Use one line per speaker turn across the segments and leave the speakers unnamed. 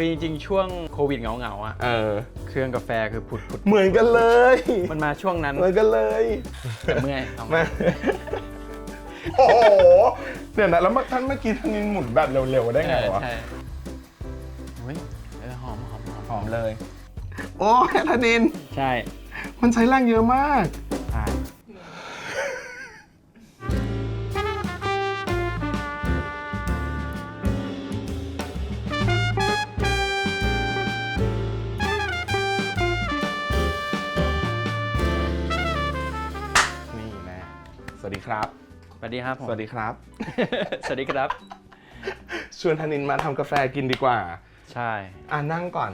คือจริงๆ ช่วงโควิดเหงาๆอะ
เออ
เครื่องกาแฟคือผุดผุด
เหมือนกันเลย
มันมาช่วงนั้น
เหมือนกันเลย
แต่เมื่อยเอา
มา โอ้โหเดี๋ยวนะแล้วเมื่อท่านเมื่อกี้ท่านนินหมุนแบบเร็วๆได้ไงวะ
ใช่เฮ้ยเออหอมหอมหอม
หอมเลย โอ้ยท่านนิน
ใช่
มันใช้แรงเยอะมาก ครับ
สวัสดีครับผม
สวัสดีครับ
สวัสดีครับ
ชวนธนินมาทำกาแฟกินดีกว่า
ใช่
อะนั่งก่อน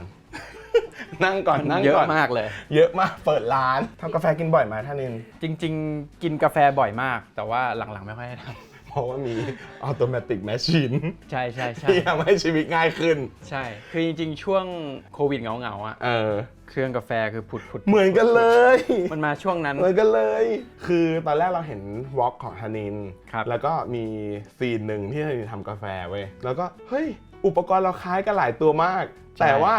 นั่งก่อนนั่ง
เยอะ
ก่อน
มากเลย
เยอะมากเปิดร้านทำกาแฟกินบ่อยไหมธนิน
จริง ๆ กินกาแฟบ่อยมาก แต่ว่าหลังๆไม่ค่อยได้ท
เพ ราะว่ามีออโตเมติกแมชชีนำ
ใช่ใช่ใช่
ที่ทำให้ชีวิตง่ายขึ้น
ใช่ คือจริงๆ ช่วงโควิดเหงาๆอะ
เออ
เครื่องกาแฟคือผุดผุด
เหมือนกันเลย
มันมาช่วงนั้น
เหมือนกันเลย คือตอนแรกเราเห็นวอล์กของธนิน
ครับ
แล้วก็มีซีนหนึ่งที่ธนินทำกาแฟเว้ย แล้วก็ เฮ้ย อุปกรณ์เราคล้ายกันหลายตัวมาก แต่ว่า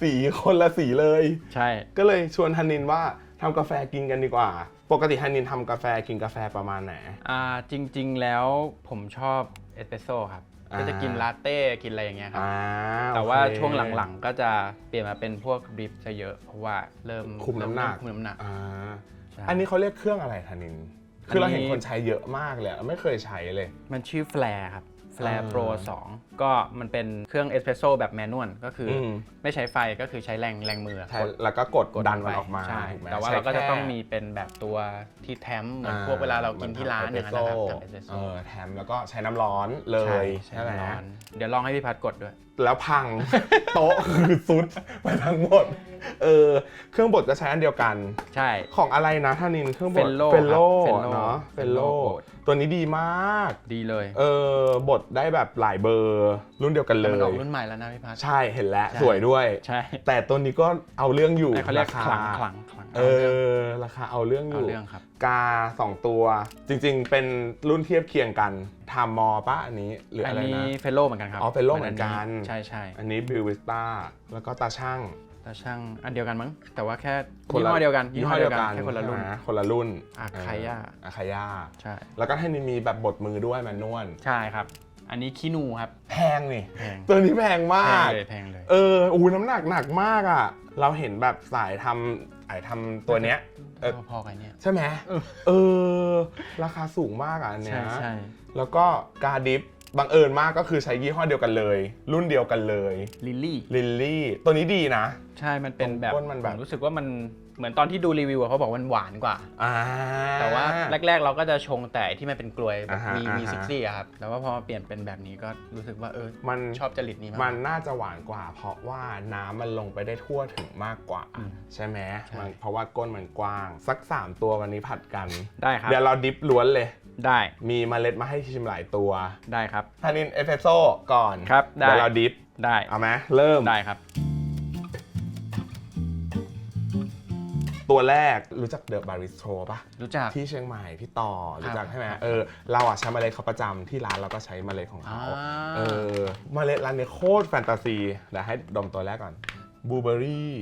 สีคนละสีเลย
ใช่
ก็เลยชวนธนินว่าทำกาแฟกินกันดีกว่า ปกติธนินทำกาแฟกินกาแฟประมาณไหน
อ่าจริง ๆ แล้วผมชอบเอสเปรสโซ่ครับ
อ่า
ก็จะกินลาเต้กินอะไรอย่างเงี้ยครับ
อ่า
แต่ว่า
โอเค
ช่วงหลังๆ ก็จะเปลี่ยนมาเป็นพวกดริปซะเยอะ เพราะว่าเริ่ม
คุมน้ำหนัก
เริ่คุมน้ำหนัก
อ่า
ใช่
อันนี้เขาเรียกเครื่องอะไรธนิน
อันนี้
คือเราเห็นคนใช้เยอะมากเลยอะไม่เคยใช้เลย
มันชื่อแฟร์ครับ แฟร์
อ่า
โปร2 ก็มันเป็นเครื่องเอสเปรสโซ่แบบแมนนวลก็คืออ
ม
ไม่ใช้ไฟก็คือใช้แรงแรงมือ
ใช่
กด
แล้วก็กด
กด
ดันมัน
ไป
ออกมา
ใช่
ถูกไหม
แต่ว่า
ใช้
เราก็จะ
แค่
ต้องมีเป็นแบบตัวที่แทมเหมือนพวกเวลาเรากินที่ร้านอย่างนั้นนะครับทำเอสเปรส
เอ
โซ่
อแถมแล้วก็ใช้น้ำร้อนเลย
ใช่
ใช่ไหม
ร้อนเดี๋ยวลองให้พี่พัดกดด้วย
แล้วพัง โต๊ะคือซุดไปทั้งหมด เออ เครื่องบดจะใช้อันเดียวกัน
ใช่
ของอะไรนะท่านินเครื่องบด
Fellow
เฟลโล
ครับ Fellow
เนาะเฟลโล
Fellow
ตัวนี้ดีมาก
ดีเลย
เออบดได้แบบหลายเบอร์รุ่นเดียวกันเล
แต่มันออก
ย
รุ่นใหม่แล้วนะพี่พัด
ใช่เห็นแล้ว
ใช่
สวยด้วย
ใช่
แต่ตัวนี้ก็เอาเรื่องอยู่
เขาเรียก
รา
คลั
คาง
คลังคลัง
เออราคาเอาเรื่องอ
เอา
ยู่
เรื่องครับ
กา 2 ตัว จริงๆ เป็นรุ่นเทียบเคียงกันทามมอปะอันนี้หรือ
อั
อะ
น
ไร
นี้
นะ
เฟลโลเหมือนกันครับ
อ๋อ Fellow เหมือนกัน
ใช่ใช่
อันนี้บิววิสตาแล้วก็ตาช่าง
แต่ช่างอันเดียวกันมั้ง แต่ว่าแค่
คน
ยี่
ละ
ห้อเดียวกันยี่ห้อเดียวกันแค่คนละรุ่น
อ่าคนละรุ่น
อาคาย่า
เอออาคาย่า
ใช่
แล้วก็ให้นี่มีแบบบดมือด้วยแมนนวล
ใช่ครับ อันนี้คีนูครับ
แพงนี่
แพง
ตัวนี้แพงมา
แพง
ก
เลยแพงเลย
เอออู้น้ำหนักหนักมากอะ เราเห็นแบบสายทำสายทำตัวเนี้ยเออ
พอๆกันเนี่ย
ใช่ไหมเออ ราคาสูงมากอะอันเนี้
ใช่
ย
ใช่
แล้วก็กาดิฟ บังเอิญมากก็คือใช้ยี่ห้อเดียวกันเลย รุ่นเดียวกันเลย
ลิลลี่
ลิลลี่ตัวนี้ดีนะ
ใช่มันเป็นแบบ
ตรงก้นมันแบบ
ผรู้สึกว่ามัน เหมือนตอนที่ดูรีวิวอะเขาบอกว่ามันหวานกว่า
อ่า
แต่ว่าแรก ๆ เราก็จะชงแต่ที่มันเป็นกลวยแบบ
อ่าฮะ
มีมี
อ่าฮะ
ซิกซี่อะครับแต่ว่าพอมาเปลี่ยนเป็นแบบนี้ก็รู้สึกว่าเออ
มัน
ชอบจริตนี้มาก
มันน่าจะหวานกว่า เพราะว่าน้ำมันลงไปได้ทั่วถึงมากกว่า
อืม
ใช่ไหม
ใช่
มันเพราะว่าก้นมันกว้าง สัก 3 ตัววันนี้ผัดกัน
ได้ครับ
เดี๋ยวเราดิฟล้วนเลย
ได้
มีเมล็ดมาให้ชิมหลายตัว
ได้ครับ
ทานินเอสเปรสโซ่ก่อน
ครับได้
เดี๋ยวเราดิฟ
ได้
เอาไหมเริ่ม
ได้ครับ
ตัวแรกรู้จักเดอะบาริสโตรป่ะ
รู้จัก
ที่เชียงใหม่พี่ต่อรู้จักใช่ไหม
ครับ
เออเราอะใช้เมล็ดเขาประจำที่ร้านเราก็ใช้เมล็ดของ
อ่า
เขาเออเมล็ดร้านนี้โคตรแฟนตาซีเดี๋ยวให้ดมตัวแรกก่อนบลูเบอรี่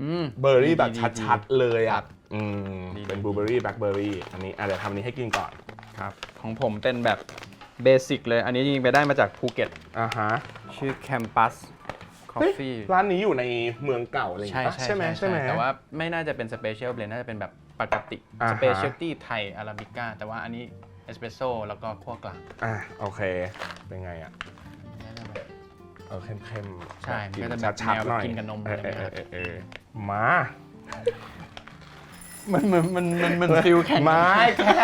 อืม
เบอร์รี่แบบ
ดีๆ
ชัดๆเลย
ครั
อะ
บ
อืม
ดีๆ
เป็นบลูเบอรี่แบล็คเบอร์รี่อันนี้อะเดี๋ยวทำอันนี้ให้กินก่อน
ครับ ของผมเป็นแบบเบสิกเลย อันนี้จริงๆไปได้มาจากภูเก็ต
อ่าฮะ
ชื่อ Campus
เฮ้ย
Coffee
ร้านนี้อยู่ในเมืองเก่าอะไรอย่าง
ใช่
เงี้ยปะ
ใช่
ใช่ไหมใช่ไหม
แต่ว่าไม่น่าจะเป็นสเปเชียลเบลนน่าจะเป็นแบบปกติ
อ่าฮะ
สเปเชียลตี้ไทยอาราบิก้าแต่ว่าอันนี้เอสเปรสโซ่แล้วก็คั่วกลาง
อะโอเค เป็นไงอะ
น่าจะแบบ
เออเข้มๆ
ใช่
กิน
ก็จะแบบ
ชัด
แนว
ๆหน่อย
กินกับนม
เออ
อะไรแบบ
เอ
นี้
อเออเออมา
มันมันมันมันมันฟิลแข่ง
ไม่แค่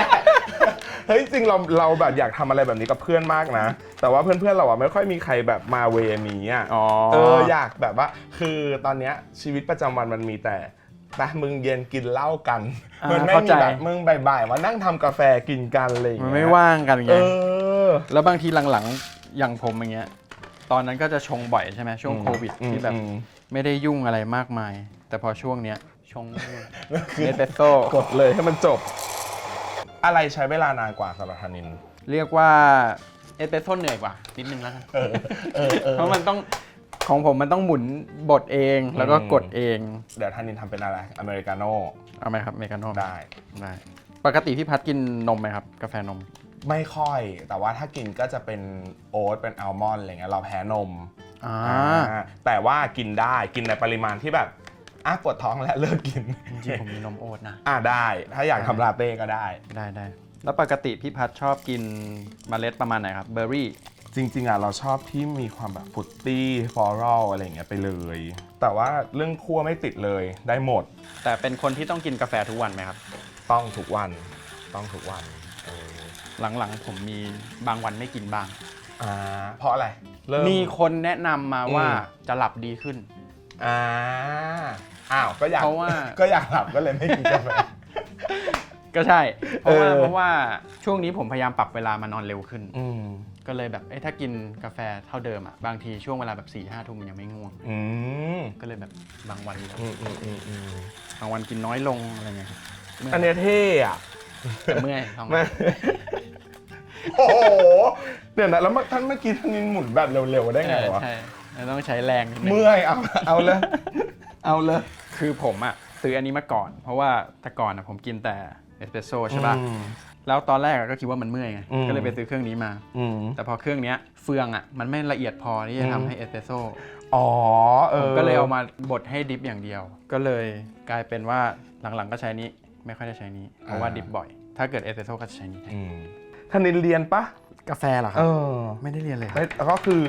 เฮ้ยจริงเราเราแบบอยากทำอะไรแบบนี้กับเพื่อนมากนะ แต่ว่าเพื่อนๆเราอะไม่ค่อยมีใครแบบมาเวนี้อะ
อ๋อ
เอออยากแบบว่า คือตอนเนี้ยชีวิตประจำวันมันมีแต่ไปมึงเย็นกินเหล้ากัน
อ่า
มันไม่
เข้า
มี
ใจ
แบบมึงบ่ายๆมานั่งทำกาแฟกินกันอะไรอย่าง
มัน
เงี้ย
ไม่ว่างกันไง
เออ
แล้วบางทีหลังๆ อย่างผมอย่างเงี้ย ตอนนั้นก็จะชงบ่อยใช่ไหมช่วงโควิด
อืม
ที่แบบ
อืม
ไม่ได้ยุ่งอะไรมากมาย แต่พอช่วงเนี้ยชงเอสเปรสโซ่
กดเลยให้มันจบ อะไรใช้เวลานานกว่าสำหรับธนิน
เรียกว่าเอสเปรสโซ่เหนื่อยกว่านิดนึงแล้วกัน
เออเออเออ
เพราะมันต้องคของผมมันต้องหมุนบดเองแล้วก็
อืม
กดเอง
เดี๋ยวท่านินทำเป็นอะไรอเมริกาโน่
เอาไหมครับเมกาโน่
ได้
ได้ปกติพี่พัดกินนมไหมครับ กาแฟนม
ไม่ค่อย แต่ว่าถ้ากินก็จะเป็นโอ๊ตเป็นอัลมอนด์อะไรเงี้ยเราแพ้นม
อ่า
อ่าแต่ว่ากินได้กินในปริมาณที่แบบ อะปวดท้องแล้วเลิกกิน
จริงๆผมมีนมโอ๊ตนะ
อะได้ ถ้าอยากทำลาเต้ก็ได้
ได้ได้ แล้วปกติพี่พัดชอบกินเมล็ดประมาณไหนครับ เบอร์รี่
จริง ๆอะเราชอบที่มีความแบบฟรุตตี้ฟลอรัลอะไรอย่างเงี้ยไปเลย แต่ว่าเรื่องคั่วไม่ติดเลยได้หมด
แต่เป็นคนที่ต้องกินกาแฟทุกวันไหมครับ
ต้องทุกวัน ต้องทุกวันเออ
หลังๆ ผมมีบางวันไม่กินบ้าง
อ่าเพราะอะไร เริ่ม
มีคนแนะนำมาว่า
อืม
จะหลับดีขึ้น
อ่าอ้าวก็อยาก
เพราะว่า
ก็อยากหลับก็เลยไม่กินกาแฟ
ก็ใช่ เพราะว่า
เออ
เพราะว่าช่วงนี้ผมพยายามปรับเวลามานอนเร็วขึ้น
อืม
ก็เลยแบบเอ้ยถ้ากินกาแฟเท่าเดิมอะบางทีช่วงเวลาแบบ4ี่ห้าทุ่มยังไม่ง่วง
อืม
ก็เลยแบบบางวัน
อืมอืมอืมอืม
บางวันกินน้อยลงอะไรเงี้ยครับเมื่อย
อันเนี้ยเท่อะ
แต่เมื่อยท้อง
แม่โอ้โหเดี๋ยวนะแล้วท่านเมื่อกี้ท่านนินหมุนแบบเร็วๆได้ไง
เออ
วะ
ใช่แล้ว ต้องใช้แรงนิดนึง
เมื่อยเอาเอาเลย เอาเลย
คือผมอะซื้ออันนี้มาก่อน เพราะว่าแต่ก่อนอะผมกินแต่เอสเปรสโซ่ใช่ป่ะ
อืม
แล้วตอนแรกอะก็คิดว่ามันเมื่อยไง
อืม
ก็เลยไปซื้อเครื่องนี้มา
อืม
แต่พอเครื่องเนี้ยเฟืองอะมันไม่ละเอียดพอที่จะ
อืม
ทำให้เอสเปรสโซ่
อ๋อเอ
ผม
อ
ก็เลยเอามาบดให้ดิฟอย่างเดียว ก็เลยกลายเป็นว่าหลังๆก็ใช้นี้ไม่ค่อยได้ใช้นี้ เพราะว่าดิฟบ่อย ถ้าเกิดเอสเปรสโซ่ก็จะใช้นี้แทน
อืมท่านนินเรียนปะ
กาแฟเหรอครั
เอบอ
ไม่ได้เรียนเลยครับ
แล้วก็คือ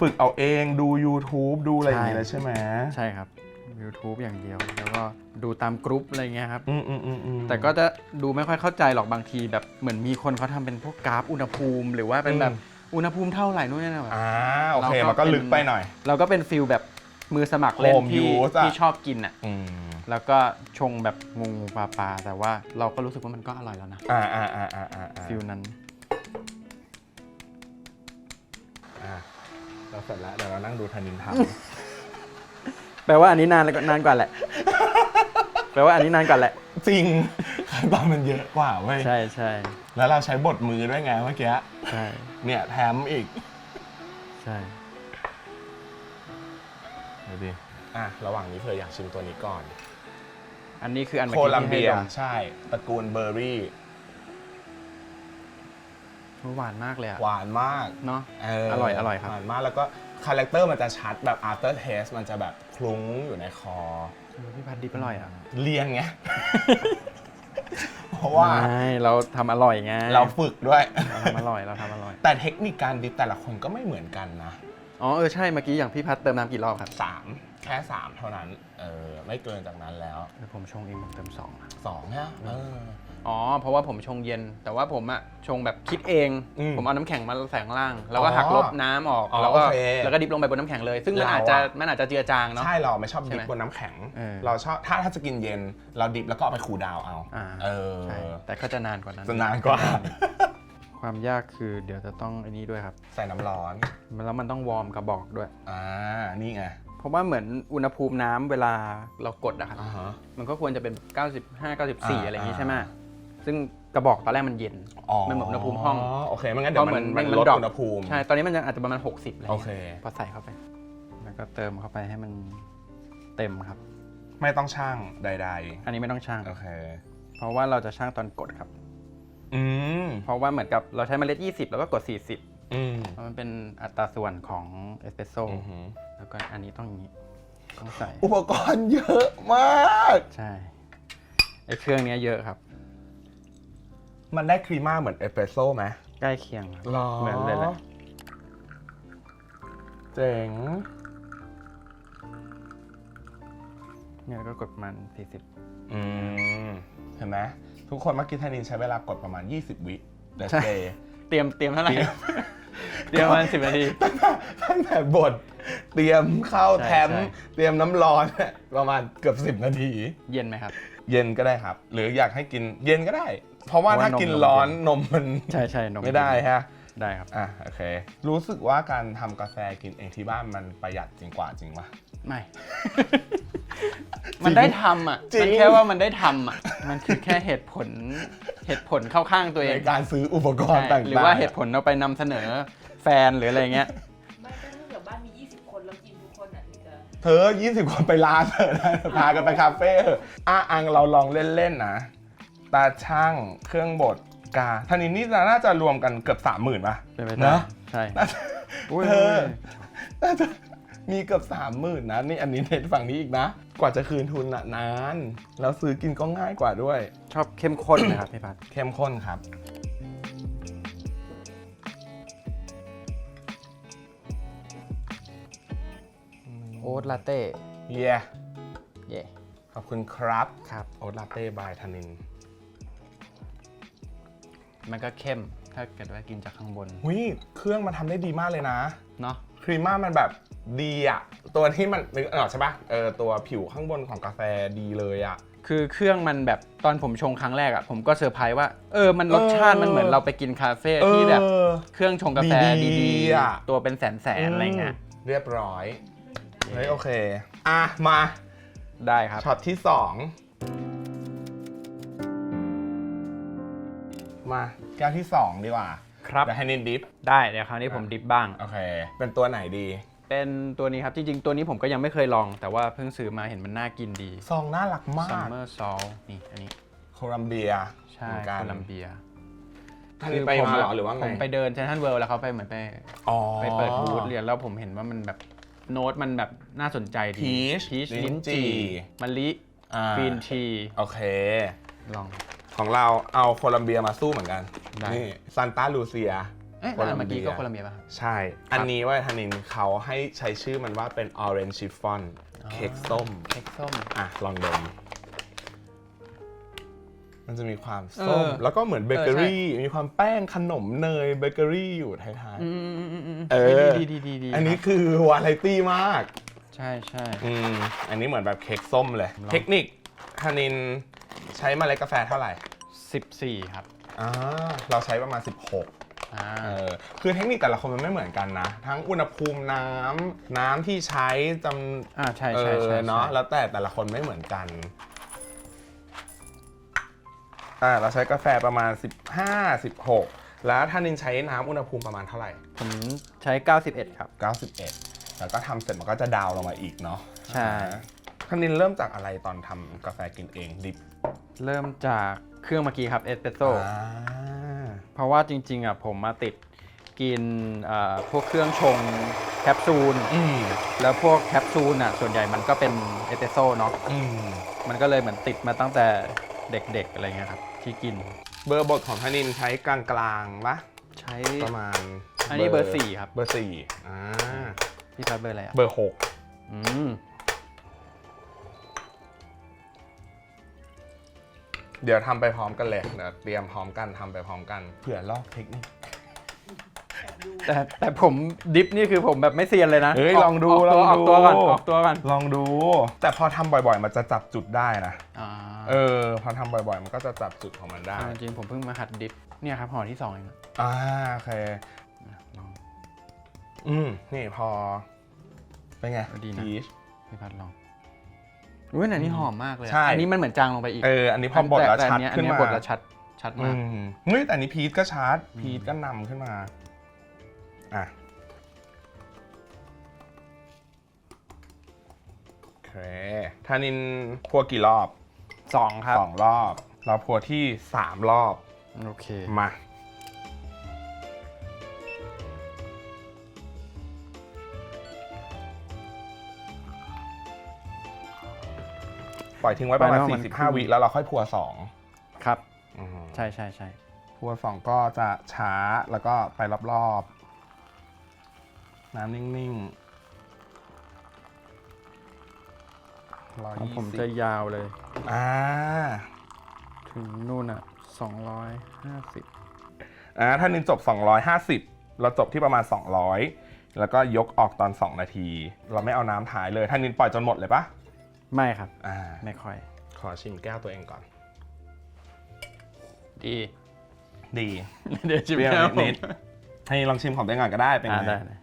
ฝึกเอาเองดู YouTube ดูอะไรอย่างเงี้ย
ใช่
เลยใช่ไหม
ใช่ครับ YouTube อย่างเดียว แล้วก็ดูตามกรุ๊ปอะไรเงี้ยครับ
อืมอืมอืมอืม
แต่ก็จะดูไม่ค่อยเข้าใจหรอกบางทีแบบเหมือนมีคนเขาทำเป็นพวกกราฟอุณหภูมิ หรือว่าเป็นแบบ
อืม
อุณหภูมิเท่าไหร่นู่นนี่นะแบบ
อ่าโอเค
เราก็
มันก็ลึกไปหน่อย
เราก็เป็นฟิลแบบมือสมัครเล่น
Home
ที่
use อะ
ที่ชอบกินอะ
อืม
แล้วก็ชงแบบงูงูปลาปลาแต่ว่าเราก็รู้สึกว่ามันก็อร่อยแล้วนะ
อ่าอ่าอ่าอ่าอ่าอ่า
ฟิลนั้น
เราเสร็จแล้วเดี๋ยวเรานั่งดูธนินท
แปลว่าอันนี้นานแล้วก็นานกว่าแหละ แปลว่าอันนี้นานกว่าแหละำ
จริงขั้นตอนมันเยอะกว่าเว้ย
ใช่ใช่
แล้วเราใช้บทมือด้วยไงเมื่อกี้
ใช่
เนี่ยแถมอีก
ใช่
เดี๋ยวดิอะ ระหว่างนี้เธออยากชิมตัวนี้ก่อน
อันนี้คืออัน
โค
เมื่อกี้
ลัม
ที่
เบี
ให้
ย
ดม
ใช่ ตระกูลเบอร์รี่
หวานมากเลยอะ
หวานมาก
เนาะ
เอ
ร่อยอร่อยครับ
หวานมากแล้วก็คาแรคเตอร์มันจะชัดแบบ after taste มันจะแบบคลุ้งอยู่ในคอ
เออพี่พัดดิบอร่อยอะ
เลียงไงเพราะว่า
ไม่เราทำอร่อยไง
เราฝึกด้วย
เราทำอร่อยเราทำอร่อย
แต่เทคนิคการดิฟแต่ละคนก็ไม่เหมือนกันนะ
อ๋อเออใช่เมื่อกี้อย่างพี่พัดเติมน้ำกี่รอบครับ
สามแค่สามเท่านั้นเออไม่เกินจากนั้นแล้ว
เออผมชงเองผมเติมสองอะ
สองเนี่ยเออ
อ๋อ เพราะว่าผมชงเย็น แต่ว่าผมอะชงแบบคิดเอง
อืม
ผมเอาน้ำแข็งมาใส่ข้างล่าง แล้วก็
อ๋อ
หักลบน้ำออก
อ๋อ
แล้วก็
โอเค
แล้วก็ดิบลงไปบนน้ำแข็งเลย ซึ่งมัน
เรา
อาจจะ
อะ
มันอาจจะเจือจางเนาะ
ใช่เราไม่ชอบ
ใช่
ดิ
ไห
ฟ
ม
บนน้ำแข็ง
เออ
เราชอบถ้าถ้าจะกินเย็น เราดิฟแล้วก็เอาไปคูลดาวน์เอา
อ่า
เออ
ใช่แต่ก็จะนานกว่านั้น
จะนานกว่า
ความยากคือเดี๋ยวจะต้องไอ้นี้ด้วยครับ
ใส่น้ำร้อน
แล้วมันต้องวอร์มกระบอกด้วย
อ่านี่ไง
เพราะว่าเหมือนอุณหภูมิน้ำเวลาเรากดอะครับ
อ่าฮะ
มันก็ควรจะเป็น 95
อ่า
94 อะไรอย่างนี้ใช่ไหม
อ่า
ซึ่งกระบอกตอนแรกมันเย็นมันเหมือนอุณหภูมิห้อง
โอเคไม่งั้นเดี๋ยวมันมันลด
ดรอป
อุณหภูมิ
ใช่ตอนนี้มันยังอาจจะประมาณ 60อะไร
โอ
เงี้ย
เค
พอใส่เข้าไป แล้วก็เติมเข้าไปให้มันเต็มครับ
ไม่ต้องช่างใด
อันนี้ไม่ต้องช่าง
ๆโอเค
เพราะว่าเราจะช่างตอนกดครับ
อืม
เพราะว่าเหมือนกับเราใช้เมล็ด 20 แล้วก็กด 40
อืม
เพราะมันเป็นอัตราส่วนของเอสเปรสโซ่
อือหือ
แล้วก็อันนี้ต้องอย่างนี้ต้องใส่
อุปกรณ์เยอะมาก
ใช่ไอ้เครื่องเนี้ยเยอะครับ
มันได้ครีม่าเหมือนเอสเปรสโซ่ไหม
ใกล้เคียงครับ
หรอ
เหมือนเลยแหละ
เจ๋ง
เนี่ยก็กดประมาณ40
อืมเห็นไหมทุกคนเมื่อกี้ธนินใช้เวลากดประมาณ 20 วิเดส
ใช่
เดย์
เตรียมเตรียมเท่าไหร่
เตรียม
เตรียมประมาณ10นาที
ตั้งแต่บท เตรียมเข้า
ใช่
แทม
ใช่
เตรียมน้ำร้อนประมาณเกือบ 10 นาที
เย็นไหมครับ
เย็นก็ได้ครับ หรืออยากให้กินเย็นก็ได้ เพราะว่า
เพราะว่า
ถ้ากิน
นม
ร้อน
เย็น
นมมัน
ใช่ใช่นม
ไม่ได้ฮะ
ได้ครับ
อะโอเค รู้สึกว่าการทำกาแฟกินเองที่บ้านมันประหยัดจริงกว่าจริงปะ
ไม่ มันได้ทำอะ
จริง
มันแค่ว่ามันได้ทำอะมันคือแค่เหตุผลเหตุผลเข้าข้างตัวเอ
ใน
ง
การซื้ออุปกรณ์
ใช่
ต่างๆ
หรือว่าเหตุผลเราไปนำเสนอแฟนหรืออะไรเงี้ย
ไม่ก็ถ้าเกิดบ้านมี 20 คนแล้วกินทุกคน
เธอ 20 คนไปร้านเถอะนะพากันไปคาเฟ่เถอะอะอังเราลองเล่นๆนะ ตาช่างเครื่องบดกาท่านี้นี่น่าจะรวมกันเกือบสามหมื่นป่ะ
เป็นไปได้
นะ
ใช่
น่าจะ
อุ้ย
เธอน่าจะมีเกือบสามหมื่นนะนี่อันนี้เน้นฝั่งนี้อีกนะ กว่าจะคืนทุนน่ะนาน แล้วซื้อกินก็ง่ายกว่าด้วย
ชอบเข้มข้นนะครับพี่พัด
เข้มข้นครับ
โอ๊ตลาเต้
เย่
เย่
ขอบคุณครับ
ครับ
โอ๊ตลาเต้บายธนิน
มันก็เข้ม ถ้าเกิดว่ากินจากข้างบน
หุยเครื่องมันทำได้ดีมากเลยนะ
เนาะ
ครีมม่ามันแบบดีอะตัวที่มันนึกออกใช่ปะเออตัวผิวข้างบนของกาแฟดีเลยอะ
คือเครื่องมันแบบตอนผมชงครั้งแรกอะผมก็เซอร์ไพรส์ว่า เออ มันรสชาติ
เออ
มันเหมือนเราไปกินคาเฟ่ที่แบบ
เออ
เครื่องชงกาแฟ
ดีๆ
ดี
อะ
ๆ ตัวเป็นแสนแสนๆอะไรเงี้ย
เรียบร้อยเฮ้ยโอเค อะ มา
ได้ครับ
ช็อตที่สอง มาแก้วที่สองดีกว่า
ครับ
เดี๋ยวให้นินดิฟ
ได้เดี๋ยวคราวนี้ผมดิฟบ้าง
โอเค เป็นตัวไหนดี
เป็นตัวนี้ครับจริงๆ ตัวนี้ผมก็ยังไม่เคยลอง แต่ว่าเพิ่งซื้อมาเห็นมันน่ากินดี
ซองน่ารักมาก
Summer Salt นี่อันนี้
โคลัมเบีย
ใช่
เหมือนกัน
โคลัมเบีย
ท่านนี้ไปมาเหรอหรือว่าไง
ผมไปเดินเซนทรัลเวิลด์แล้วเขาไปเหมือนไป
อ๋อ
ไปเปิดบูธเรียนแล้วผมเห็นว่ามันแบบโน้ตมันแบบน่าสนใจดี
Peach
พีช
ลิ้
ลิ้
น
น
จี่
จี่มะลิ
อ่า ก
รีนที
โอเค
ลอง
ของเราเอาโคลัมเบียมาสู้เหมือนกัน
ได้
นี่ซันตาลูเซีย
เอ๊ะ
โคลัมเบีย
เมื่อกี้ก็โคลัมเบียป่ะครับ
ใช่ อันนี้ว่าธนินเขาให้ใช้ชื่อมันว่าเป็น orange chiffon
อ๋อ
เค้กส้ม
เค้กส้ม
อะ ลองดม มันจะมีความส้ม
เออ
แล้วก็เหมือนเบเกอรี่
เออใช่
มีความแป้งขนมเนยเบเกอรี่อยู่ท้าย
อืมอืมอืมอืม
เออ
ดีดีดีดี
ๆ อันนี้คือวาไรตี้มาก
ใช่ใช่
อืม อันนี้เหมือนแบบเค้กส้มเลย
ลอง
เทคนิคธนินใช้เมล็ดกาแฟเท่าไหร่
สิบสี่ครับ
อ่าเราใช้ประมาณ 16
อ่า
เออคือเทคนิคแต่ละคนมันไม่เหมือนกันนะ ทั้งอุณหภูมิน้ำน้ำที่ใช้จำ
อ่าใช่
เอ
ใช่ใช่
อเนาะ
ใช่
แล้วแต่แต่ละคนไม่เหมือนกันอ่าเราใช้กาแฟประมาณ 15 16 แล้วท่านินใช้น้ำอุณหภูมิประมาณเท่าไหร่
ผมใช้ 91 ครับ
91 แล้วก็ทำเสร็จมันก็จะดาวน์ลงมาอีกเนาะ
ใช่
อ่าท่านินเริ่มจากอะไรตอนทำกาแฟกินเองดิบ
เริ่มจาก เครื่องเมื่อกี้ครับเอสเปรสโซ่
อ่า
เพราะว่าจริงๆอะผมมาติดกินเอ่อพวกเครื่องชงแคปซูล
อืม
แล้วพวกแคปซูลอะส่วนใหญ่มันก็เป็นเอสเปรสโซ่เนาะ
อืม
มันก็เลยเหมือนติดมาตั้งแต่เด็กๆอะไรเงี้ยครับที่กิน
เบอร์บทของท่านินใช้กลางๆปะ
ใช้
ประมาณ
อันนี้เบอร์สี่ครับ
เบอร์สี่อ่า
พี่พัดเบอร์อะไรอะ
เบอร์หก
อืม
เดี๋ยวทำไปพร้อมกันเลยเดี๋ยวเตรียมพร้อมกันทำไปพร้อมกันเผื่อลอกเทคนิค
แต่แต่ผมดิฟนี่คือผมแบบไม่เซียนเลยนะ
เฮ้ย
ก
ลองดู
กตัว
ล
อ
อ
องก
ดู
ตัวก่อนออกตัวก่อน
ลองดู แต่พอทำบ่อยๆ มันจะจับจุดได้นะ
อ่า
เออ พอทำบ่อยๆ มันก็จะจับจุดของมันได้
เอาจริงๆผมเพิ่งมาหัดดิฟเนี่ยครับห่อที่สองเองนะ
อ่าโอเค
ลอง
อืม นี่พอ เป็นไง
ดีนะ
พีช
พี่พัดลอง อุ้ยอันนี้หอมมากเลยอะ
ใช่
อันนี้มันเหมือนจางลงไปอีก
เอออันนี้พอบดแล้ว
ต่
ชัด
อัเนี้ยอั
ขึ้น
เนี้ย
มา
บดแล้วชัดชัด
อื
มาก
มเฮ้ยแต่อันนี้พีชก็ชัดพีชก็นำขึ้นมาอะโอเคทานินพัวกี่รอบ
สองครับ
สองรอบ เราพัวที่สามรอบ
โอเค
มา ปล่อยทิ้งไว้ประมาณ
ปล่อยไว้ประมาณ
45วิแล้วเราค่อยพัวสอง
ครับ
อืม
ใช่ใช่ใช่
พัวสองก็จะช้าแล้วก็ไปรอบๆ น้ำนิ่งๆร้อย
ของ
ยี่
ผม
สิ
จะ
บ
ยาวเลย
อ่า
ถึงนู่นอะสองร้อยห้าสิบ
อ่าถ้านินจบ 250 เราจบที่ประมาณ 200 แล้วก็ยกออกตอน 2 นาที เราไม่เอาน้ำท้ายเลย ถ้านินปล่อยจนหมดเลยปะ
ไม่ครับ
อ่า
ไม่ค่อย
ขอชิมแก้วตัวเองก่อน
ดี
ดี
เดี๋ยวชิม
เปรี้ยว
แก้วผม
นิดให้ลองชิมของตัวเองก่อนก็ได้เป็น
อ่า
ไง
ได้ได้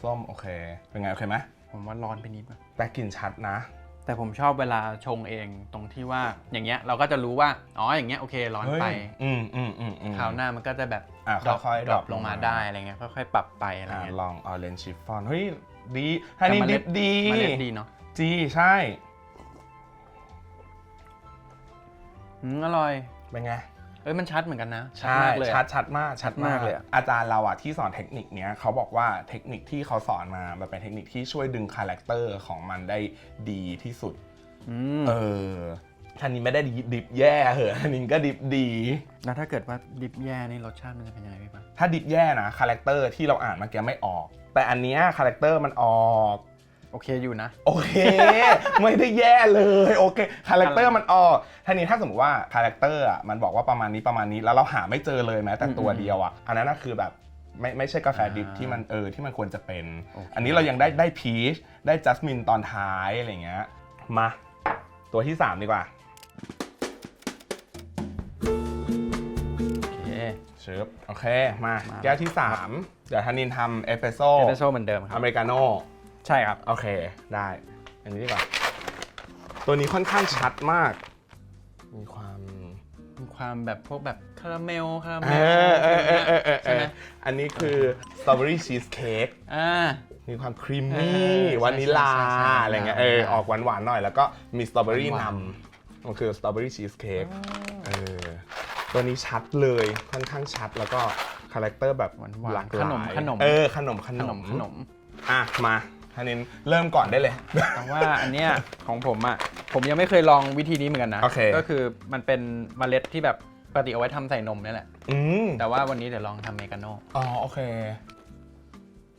ส้มโอเค เป็นไงโอเคไหม
ผมว่าร้อนไปนิดป่ะ
แต่กลิ่นชัดนะ
แต่ผมชอบเวลาชงเองตรงที่ว่าอย่างเงี้ยเราก็จะรู้ว่าอ๋ออย่างเงี้ยโอเคร้อนไป
เฮ้ยอืมอืมอืมอืม
คราวหน้ามันก็จะแบบ
อะ
ดรอป
ค่อยๆ
ดรอป
drop
ลงมา
ลงมา
ได้อะไรเงี้ยค่อยๆปรับไปอะไร
อ่า
เงี้ย
ลองออเรนจ์ชิฟฟ่อนเฮ้ย ดีธนินดิบดี
เมล็ดดีเนาะ
จีใช่
อืมอร่อย
เป็นไง
เอ้ยมันชัดเหมือนกันนะ
ใช่
มากเลยอะ
ชัดชัดมากชัด
ชัดมากเลยอะ
อาจารย์เราอะที่สอนเทคนิคเนี้ยเขาบอกว่าเทคนิคที่เขาสอนมามันเป็นเทคนิคที่ช่วยดึงคาแรคเตอร์ของมันได้ดีที่สุด
อืม
เออ ท่านินไม่ได้ดิบดิบแย่เหอะท่านินก็ดิบดี
แล้วถ้าเกิดว่าดิบแย่นี่รสชาติมันจะเป็นยังไงพี่ปะ
ถ้าดิบแย่นะคาแรคเตอร์ที่เราอ่านเมื่อกี้ไม่ออก แต่อันเนี้ยคาแรคเตอร์มันออก
โอเคอยู่นะ
โอเค ไม่ได้แย่เลยโอเคคาแรคเตอร์มันออกท่านี้ถ้าสมมติว่าคาแรคเตอร์อะมันบอกว่าประมาณนี้ประมาณนี้แล้วเราหาไม่เจอเลยแม้แต่ตัว
อืม
เดียวอะอันนั้นน่ะคือแบบไม่ไม่ใช่กาแฟดิบ
อ่า
ที่มันเออที่มันควรจะเป็น
โอเค
อันนี้เรายังได้ได้พีชได้จัสมินตอนท้ายอะไรเงี้ยมาตัวที่ 3 ดีกว่า
เชิ
บโอเค มา
มา
แก้วที่ 3 เดี๋ยวธนินทำเอสเปรสโซ่
เอสเปรสโซ่เหมือนเดิมครับ
อเมริกาโน่
ใช่ครับ
โอเค ได้ อันนี้ดีกว่า ตัวนี้ค่อนข้างชัดมาก มีความ
มีความแบบพวกแบบคาราเมลคาราเม
เอ
ล
อเออเออเออเออเอ
ใช่ไหม
ออันนี้คือสตรอเบอรี่ชีสเค้ก
อ่า
มีความครีม
เอ
มี่
อใช่
วานิลลา
ใช่ใช่ใช่
อะไรเงี้ย เออ
ใช่
ออกหวานๆหน่อย แล้วก็มีสตรอเบอรี่
หวาน
นำมันคือสตรอเบอรี่ชีสเค้กเออ ตัวนี้ชัดเลยค่อนข้างชัดแล้วก็คาแรคเตอร์แบบ
หวานๆ
หลากหลาย
ขนมขนม
เออขนมข
ข
น
น
ม
มขนม
อะมาท่านินเริ่มก่อนได้เลย
แต่ว่าอันเนี้ยของผมอะผมยังไม่เคยลองวิธีนี้เหมือนกันนะ
โอเค
ก็คือมันเป็นเมล็ดที่แบบปกติเอาไว้ทำใส่นมนี่แหละ
อืม
แต่ว่าวันนี้เดี๋ยวลองทำเมกาโน่
อ๋อโอเค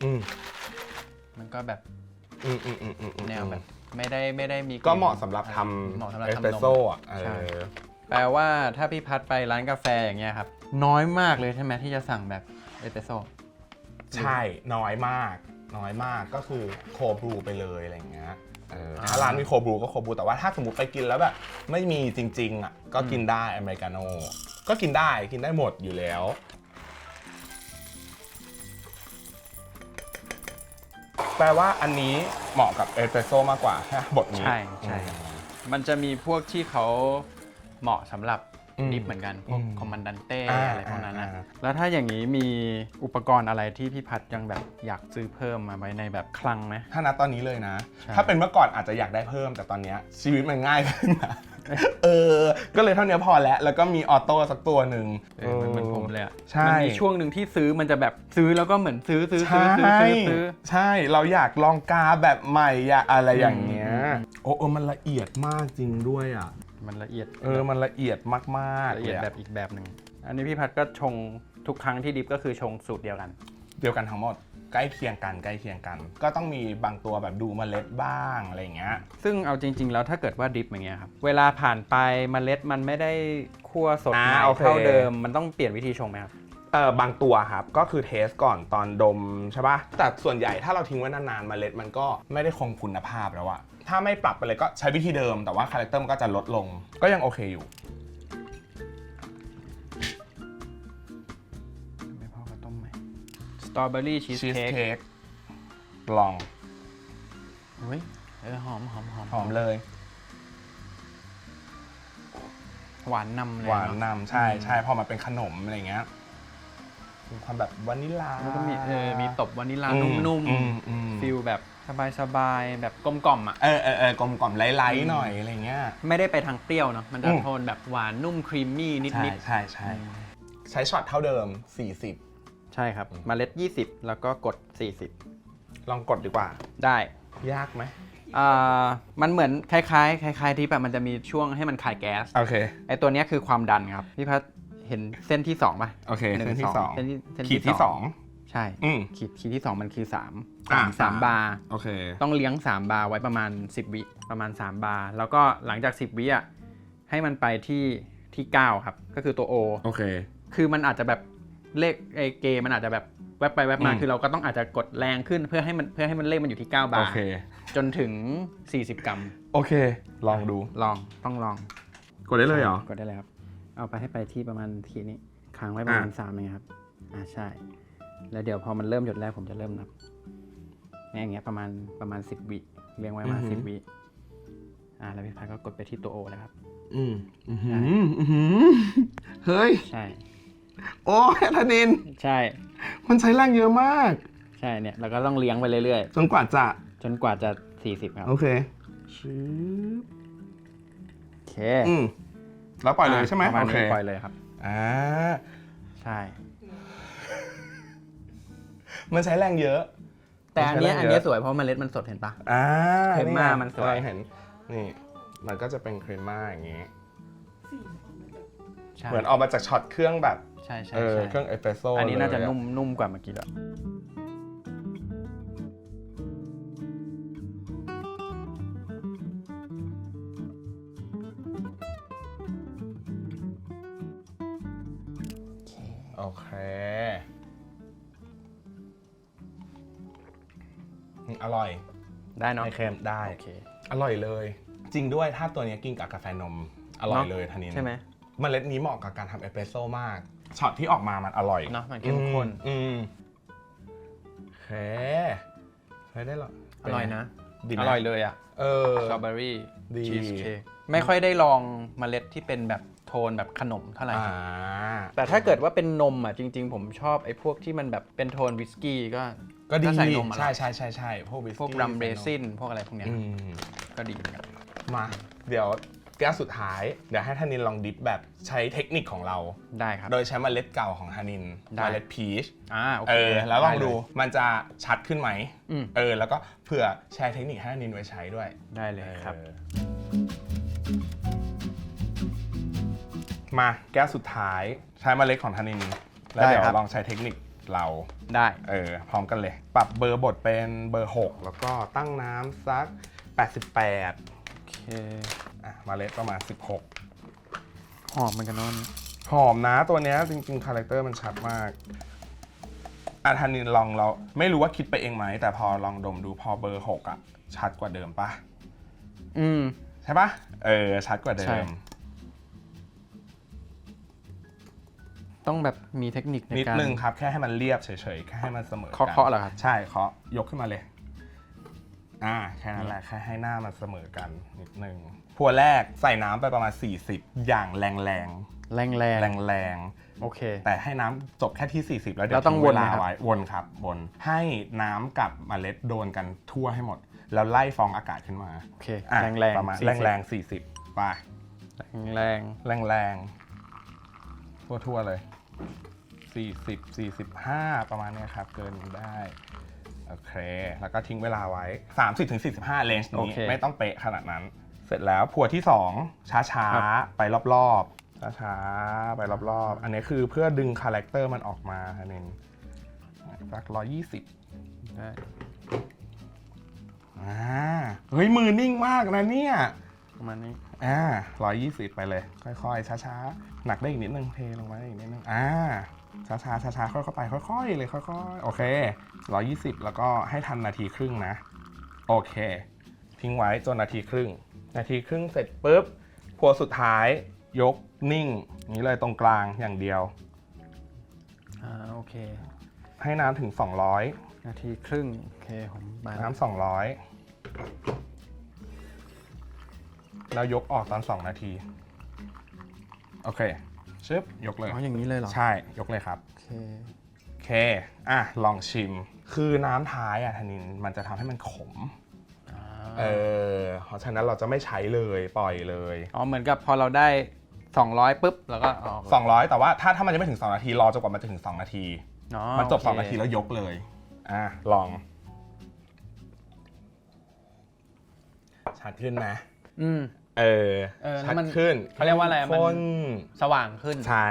อืม
มันก็แบบ
อืมอืมอืมอืมอืม
แนวแบบ ไม่ได้ไม่ได้มีลิ่น
ก็เหมาะสำหรับท
เหมาะสำหำรับ
เอส
ทำ
เปร
น
ส
ม
โซ่อะเอ
ใช่
อ
แปลว่าถ้าพี่พัดไปร้านกาแฟอย่างเงี้ยครับ น้อยมากเลยใช่ไหมที่จะสั่งแบบเอสเปรสโซ่
ใช่น้อยมาก น้อยมากก็คือโคบรูไปเลยอะไรอย่างเงี้ยเออถ้าร้านมีโคบรูก็โคบรูแต่ว่าถ้าสมมติไปกินแล้วแบบไม่มีจริงๆอะก็กินได้อเมริกาโน่ก็กินได้กินได้หมดอยู่แล้ว แปลว่าอันนี้เหมาะกับเอสเปรสโซ่มากกว่าใช่ไหมบทนี้
ใช่ใช่ครับมันจะมีพวกที่เขา เหมาะสำหรับ
อืม
ดิฟเหมือนกันพวก
อืม
คอมมานดันเต้
อ่า
อะไรพวกนั้นนะ
อ่า
แล้วถ้าอย่างนี้มีอุปกรณ์อะไรที่พี่พัดยังแบบอยากซื้อเพิ่มมาไว้ในแบบคลังไหม
ถ้านัดตอนนี้เลยนะ
ใช่
ถ้าเป็นเมื่อก่อนอาจจะอยากได้เพิ่มแต่ตอนเนี้ยชีวิตมันง่ายขึ้นนะเออ ก็เลยเท่านี้พอแล้ว แล้วก็มีออโต้สักตัวหนึ่ง
เออมันเหมือนผมเลยอะ
ใช่
มันมีช่วงหนึ่งที่ซื้อมันจะแบบซื้อแล้วก็เหมือนซื้อซื้อ
ใช่
ซื้อซื้อซื้อซื้อ
ใช่เราอยากลองกาแบบใหม่อยากอะไรอย่างเงี้ย
อืม
โอ้เออมันละเอียดมากจริงด้วยอะ
มันละเอียด
เออมันละเอียดมากๆ
ละเอียด
ล
แบบอีกแบบหนึ่งอันนี้พี่พัดก็ชงทุกครั้งที่ดิฟก็คือชงสูตรเดียวกัน
เดียวกันทั้งหมดใกล้เคียงกันใกล้เคียงกัน ก็ต้องมีบางตัวแบบดูเมล็ดบ้างอะไรอย่างเงี้ย
ซึ่งเอาจริง ๆ แล้วถ้าเกิดว่าดิฟอย่างเงี้ยครับเวลาผ่านไปเมล็ดมันไม่ได้คั่วสด
อ่า
ใหม่
โอเค
เท่าเดิม มันต้องเปลี่ยนวิธีชงไหมครับ
เออบางตัวครับก็คือเทสก่อนตอนดมใช่ปะแต่ส่วนใหญ่ถ้าเราทิ้งไว้นานๆเมล็ดมันก็ไม่ได้คงคุณภาพแล้วอะถ้าไม่ปรับไปเลยก็ใช้วิธีเดิม แต่ว่าคาแรคเตอร์มันก็จะลดลง ก็ยังโอเคอยู่
ไม่พอก็ต้มใหม่สตรอเบอรี่ชีส
ชีส
เค้ก
เค้กลอง
เฮ้ยเออหอมหอมหอม
หอมเลย
หวานนำเลย
หวาน
เอะ
นำใช่ใช่พอมาเป็นขนมอะไรเงี้ย มีความแบบวานิลลา
แล้วก็มีเออมีตบวานิลลา
อื
นุ่ม
อืมอืม
ๆฟิลแบบสบายๆแบบกลมกล่อมอะ
เออเออเออกลมกล่อมไลท์ๆหน่อยอะไรเงี้ย
ไม่ได้ไปทางเปรี้ยวเนาะมันจะ
อืม
โทนแบบหวานนุ่มครีมมี่นิ
ใช่
ด
ใช่ใช่ใช้ช็อตเท่าเดิม 40
ๆใช่ครับเมล็ด 20 แล้วก็กด40
ลองกดดีกว่า
ได้
ยากไหม
อ่ามันเหมือนคล้ายๆคล้ายๆที่แบบมันจะมีช่วงให้มันคายแก๊ส
โอเค
ไอตัวเนี้ยคือความดันครับพี่พัดเห็นเส้นที่2ป่ะ
โอเค
หนึ่
เส้นที่สอง
เส้นที่เส้น
ขีดที่สอง
ใช่
อืม
ขีดขีดที่2มันคือ3
อ่า
สามบาร์
โอเค
ต้องเลี้ยง3บาร์ไว้ประมาณ10วิประมาณ3บาร์แล้วก็หลังจาก10วิอะให้มันไปที่ที่9ครับ ก็คือตัว O
โอเค
คือมันอาจจะแบบเลขไอเกมมันอาจจะแบบแวบไปแวบมา
อืม
คือเราก็ต้องอาจจะกดแรงขึ้นเพื่อให้มันเพื่อให้มันเลขมันอยู่ที่ 9 บา
โอ
ร์
เค
จนถึง 40 กรัม
โอเค ลองดู
ลองต้องลอง
กดได้เลยเหรอ
กดได้เลยครับ เอาไปให้ไปที่ประมาณทีนี้ค้างไว้ประมาณ
อะ
สามเองครับ อ่าใช่ แล้วเดี๋ยวพอมันเริ่มหยดแรกผมจะเริ่มนับเนี่ยอย่างเงี้ยประมาณประมาณ10วิเรียงไว้ประมาณ10วิอ่า แล้วพี่พัดก็กดไปที่ตัวโอเลยครับ
อืมอือหืออือหือเฮ้ย
ใช่
โอ้ยธนิน
ใช่
มันใช้แรงเยอะมาก
ใช่เนี่ยเราก็ต้องเลี้ยงไปเรื่อย
จนกว่าจะ
ๆจนกว่าจะ40ครับ
โอเคชืบ
โอเค
อืม แล้วปล่อยเลยใช่ไหม
ประมาณ
โอเค
นี้ปล่อยเลยครับ
อ่า
ใช่
มันใช้แรงเยอะ
แต่อันเนี้ย
ใช้แรงเยอะ
อันเนี้ยสวยเพราะเมล็ดมันสดเห็นปะ
อ่า
เครมม่ามันสวย
กำลังเห็นนี่มันก็จะเป็นเครมม่าอย่างงี้
ใช่
เหมือนออกมาจากช็อตเครื่องแบบ
ใช่ใช่
เออ
ใช่
เครื่องเอสเปรสโซ่
อันนี้น่าจะ
เลยอ
นุ่มนุ่มกว่าเมื่อกี้แล้ว ได้เนาะ
ไม่เค็มได้
โอเค
อร่อยเลย จริงด้วยถ้าตัวเนี้ยกินกับกาแฟนม อร่อย
เนอะ
เลยทันนี้
ใช่ไหม
เมล็ดนี้เหมาะกับการทำเอสเปรสโซ่มากช็อตที่ออกมามันอร่อย
เนาะมันเข้มข้น
อืมโอเคเฮ้ยได้หรอ
อร่อยนะ
ดีไหม
อร่อยเลยอะ
เออ
สตรอเบอรี่
ดี
ชีสเค้กไม่ค่อยได้ลองเมล็ดที่เป็นแบบโทนแบบขนมเท่าไหร่
อ่า
แต่ถ้าเกิดว่าเป็นนมอะจริง ๆ ผมชอบไอ้พวกที่มันแบบเป็นโทนวิสกี้ก็
ก็ดี
ก็ใส่นมอะ
ใช่ใช่ใช่ใช่พวกวิส
พวก
กี้
รัมเรซินพวกอะไรพวกเนี้ย
อืม
ก็ดีเหมือนกัน
มา เดี๋ยวแก้วสุดท้าย เดี๋ยวให้ธนินลองดิฟแบบใช้เทคนิคของเรา
ได้ครับ
โดยใช้เมล็ดเก่าของธนิน
ได้
เมล็ดพีช
อ่าโอ
เอ
เค
อแล้วลอง
ไเย
ดูมันจะชัดขึ้นไหม
อืม
เออ แล้วก็เผื่อแชร์เทคนิคให้ธนินไว้ใช้ด้วย
ได้เลยครับ
เออมาแก้วสุดท้ายใช้เมล็ดของธนินแล้ว
ได้
เดี๋ยว
ครับ
ลองใช้เทคนิค เรา
ได้
เออพร้อมกันเลย ปรับเบอร์บทเป็นเบอร์ 6 แล้วก็ตั้งน้ำสัก 88
โอเค
อะเมาเล็ดประมาณ
หอมเหมือนกันเนอน
16หอมนะตัวเนี้ยจริงๆ คาแรคเตอร์มันชัดมากอาทันนินลองเราไม่รู้ว่าคิดไปเองไหม แต่พอลองดมดูพอเบอร์ 6 อะ ชัดกว่าเดิมปะ
อืม
ใช่ปะเออ ชัดกว่าเดิ
ใช่
ม
ต้องแบบมีเทคนิคใน
นิด
การ
นึงครับ แค่ให้มันเรียบเฉยๆแค่ให้มันเสมอ
เคาะ
กัน
เคาะเหรอครับ
ใช่เคาะยกขึ้นมาเลย อ่าแค่นั้นแหละแค่ให้หน้ามันเสมอกันนิดนึงพัวแรกใส่น้ำไปประมาณ 40 อย่างแรงๆ
แรงแรง
แรง
โอเค
ๆแต่ให้น้ำจบแค่ที่ 40 แล้วเดี๋ยว
แล้วต้อง
ทิ้
วน
เว
ไหม
ลา
ครับ
ไว้วนครับวนให้น้ำกับเมล็ดโดนกันทั่วให้หมด แล้วไล่ฟองอากาศขึ้นมา
โอเค
อะ
แรงแรง
ประมาณ
40
แรงแรงๆ40ไป
แรง
แรงแรงๆทั่วทั่วๆเลย 40 45 ประมาณเนี้ยครับ เกินได้ โอเค แล้วก็ทิ้งเวลาไว้ 30ถึง45 เลนส์นี้ไม่ต้องเป๊ะขนาดนั้น เสร็จแล้วพัวที่ 2 ช้าๆไปรอบๆ ช้าๆ ไปรอบๆ อันนี้คือเพื่อดึงคาแรคเตอร์มันออกมาท่านินสัก120
ได้
อ่าเฮ้ยมือนิ่งมากนะเนี่ย
ประมาณนี้
อ่าร้อยยี่สิบไปเลย ค่อย ๆ ช้าๆ หนักได้อีกนิดนึงเทลงไว้อีกนิดนึงอ่าช้าๆช้าๆค่อยๆไปค่อยๆเลยค่อยๆ โอเคร้อยยี่สิบแล้วก็ให้ทันนาทีครึ่งนะ โอเค ทิ้งไว้จนนาทีครึ่ง นาทีครึ่งเสร็จปุ๊บพัวสุดท้ายยกนิ่งอย่างนี้เลยตรงกลางอย่างเดียว
อ่าโอเค
ให้น้ำถึง 200
นาทีครึ่ง โอเคผมมาแล้ว
น้ำ200 แล้วยกออกตอน 2 นาที โอเคชึบยกเลย
อ๋ออย่างนี้เลยเหรอ
ใช่ยกเลยครับ
โอเค
โอเค อะ ลองชิม คือน้ำท้ายอะธนิน มันจะทำให้มันขม
อ่า
เออ เพราะฉะนั้นเราจะไม่ใช้เลย ปล่อยเลย
อ๋อ เหมือนกับพอเราได้ 200ปุ๊บ แล้วก็ออก
200 แต่ว่าถ้าถ้ามันยังไม่ถึง 2 นาที รอจนกว่ามันจะถึง 2 นาที
อ๋อ
มันจบ
โอเค
2 นาทีแล้วยกเลย อะ ลอง ชัดขึ้นไหม
อืม
เออ
เออแล้ว
ชัด
มัน
ขึ้น
เขาเรียกว่าอะไรมัน
ข้น
สว่างขึ้น
ใช่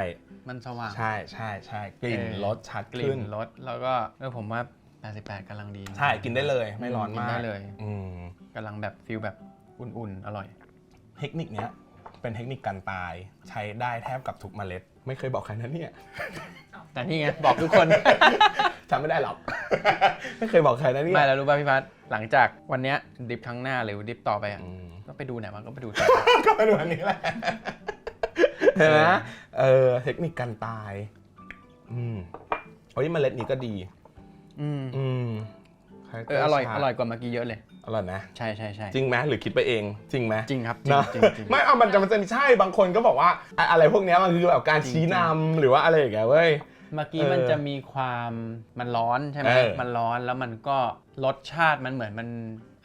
มันสว่าง
ใช่ใช่ใช่กลิ่น
เออ
รสชัด
กลิ่
ขึ้
น
น
รสแล้วก็เออผมว่า 88กำลังดี
ใช่กินได้เลยไม่ร้อน
กิน
มาก
ได้เลย
อืม
กำลังแบบฟิลแบบอุ่นๆ อร่อย
เทคนิคเนี้ยเป็นเทคนิคการตายใช้ได้แทบกับทุกเมล็ด ไม่เคยบอกใครนะเนี่ย
แต่นี่ไง บอกทุกคน
จำไม่ได้หรอก ไม่เคยบอกใครนะเนี่ย
ไม่แล้วรู้ป่ะพี่พัฒน์หลังจากวันเนี้ยดิฟครั้งหน้าหรือดิฟต่อไปอะ
อืม
ก็ ไปดูไหนมาก็ไปดูต่อ
ก็ไปดูอันนี้แหละเห็นไหมเออเทคนิคการตาย อืมโอ้ยเมล็ดนี้ก็ดี
อืม
อืม
เอออร่อยอร่อยกว่าเมื่อกี้เยอะเลย
อร่อยนะ
ใช่ใช่ใช่
จริงไหมหรือคิดไปเอง จริงไหม
จริงครับจริง
เนอะ
จริงจริง
ไม่เอามันจะมันจะใช่บางคนก็บอกว่า อะอะไรพวกเนี้ยมันคือแบบการชี้นำหรือว่าอะไรอย่างเงี้ยเว้ย
เมื่อกี้
เออ
มันจะมีความมันร้อนใช่ไหม
เออ
มันร้อนแล้วมันก็รสชาติมันเหมือนมัน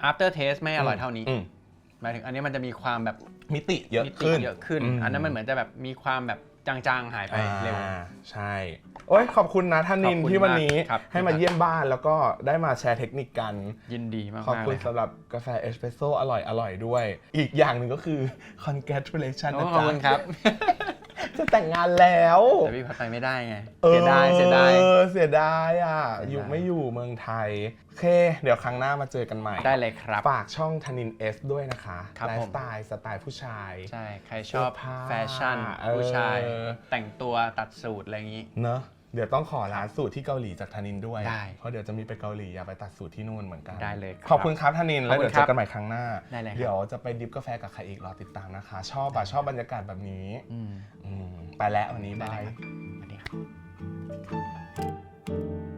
after taste ไม่อร่อยเท่านี้
อืม
หมายถึงอันนี้มันจะมีความแบบ
มิติเยอะ
มิติ
ขึ้น
เยอะขึ้น
ม
อันนั้นมันเหมือนจะแบบมีความแบบจางๆหายไปเร็ว
อ่าใช่ โอ้ยขอบคุณนะท่านิน
ขอบคุณ
ที่วันนี้
มากครับ
ให้มาเยี่ยมบ้านแล้วก็ได้มาแชร์เทคนิคกัน
ยินดีมาก
ขอบ
ๆ
คุ
เล
ณ
ยครับ
สำหรับกาแฟเอสเปรสโซ่อร่อยอร่อยด้วย อีกอย่างหนึ่งก็คือ congratulation
โอ้
นะ
ขอบ
จ๊ะ
คุณครับ
จะแต่งงานแล้ว
แต่พี่พัดไปไม่ได้ไง เสียดายเสียดาย
ออเสียดายอะ
เสียดาย
อยู่ไม่อยู่เมืองไทย โอเค เดี๋ยวครั้งหน้ามาเจอกันใหม่
ได้เลยครับ
ฝากช่องธนินเอสด้วยนะคะ
ครับ
ไล
ผ
ฟ์
ม
สไตล์สไตล์ผู้ชาย
ใช่ ใครชอบ
เสื้อผ้า
แฟชั่น
เออ
ผู้ชายแต่งตัวตัดสูตรอะไรอย่างนี้
เนอะ เดี๋ยวต้องขอร้านสูตรที่เกาหลีจากธนินด้วย
ได้
เพราะเดี๋ยวจะมีไปเกาหลีอยากไปตัดสูตรที่นู่นเหมือนกัน
ได้เลยครับ
ขอบคุณครับธนิน แล้วเดี๋ยว
ขอบคุณครั
เจอบกันใหม่ครั้งหน้า
ได้เลยครับ
เดี๋ยวจะไปดิฟกาแฟกับใครอีกรอติดตามนะคะ ชอบอะชอบบรรยากาศแบบนี้
อืม
อืมไปแล้ววันนี้
ได้
บา
เลย
ย
ครับสวัสดีครับ